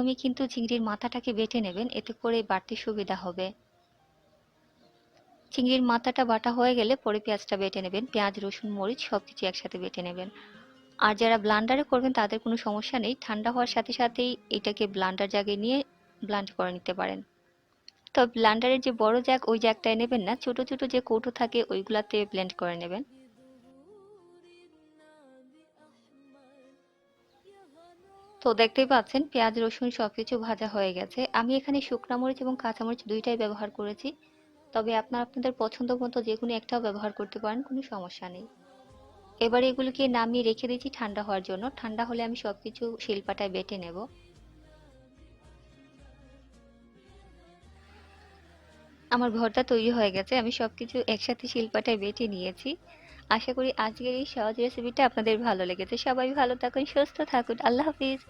আমি কিন্তু চিংড়ির মাথাটাকে বেটে নেবেন, এতে করে বাড়তি সুবিধা হবে। চিংড়ির মাথাটা বাটা হয়ে গেলে পরে পেঁয়াজটা বেটে নেবেন, পেঁয়াজ, রসুন, মরিচ সবকিছু একসাথে বেটে নেবেন। আর যারা ব্লান্ডারে করবেন তাদের কোনো সমস্যা নেই, ঠান্ডা হওয়ার সাথে সাথেই এটাকে ব্লান্ডার জাগে নিয়ে ব্লান্ড করে নিতে পারেন। তো ব্লান্ডারের যে বড় জ্যাক, ওই জ্যাকটায় নেবেন না, ছোট ছোট যে কৌটো থাকে ওইগুলাতে ব্লেন্ড করে নেবেন। তো দেখতেই পাচ্ছেন, পেঁয়াজ, রসুন সবকিছু ভাজা হয়ে গেছে। আমি এখানে শুকনো মরিচ এবং কাঁচামরিচ দুইটাই ব্যবহার করেছি। তবে আপনারা আপনাদের পছন্দ মতো যে কোনো একটাও ব্যবহার করতে পারেন, কোনো সমস্যা নেই। এবার এগুলোকে নামিয়ে রেখে দিয়েছি ঠান্ডা হওয়ার জন্য। ঠান্ডা হলে আমি সবকিছু শিলপাটায় বেটে নেব। আমার ভর্তা তৈরি হয়ে গেছে। আমি সবকিছু একসাথে শিলপাটায় বেটে নিয়েছি। আশা করি আজকের এই সহজ রেসিপিটা আপনাদের ভালো লেগেছে। সবাই ভালো থাকুন, সুস্থ থাকুন। আল্লাহ হাফিজ।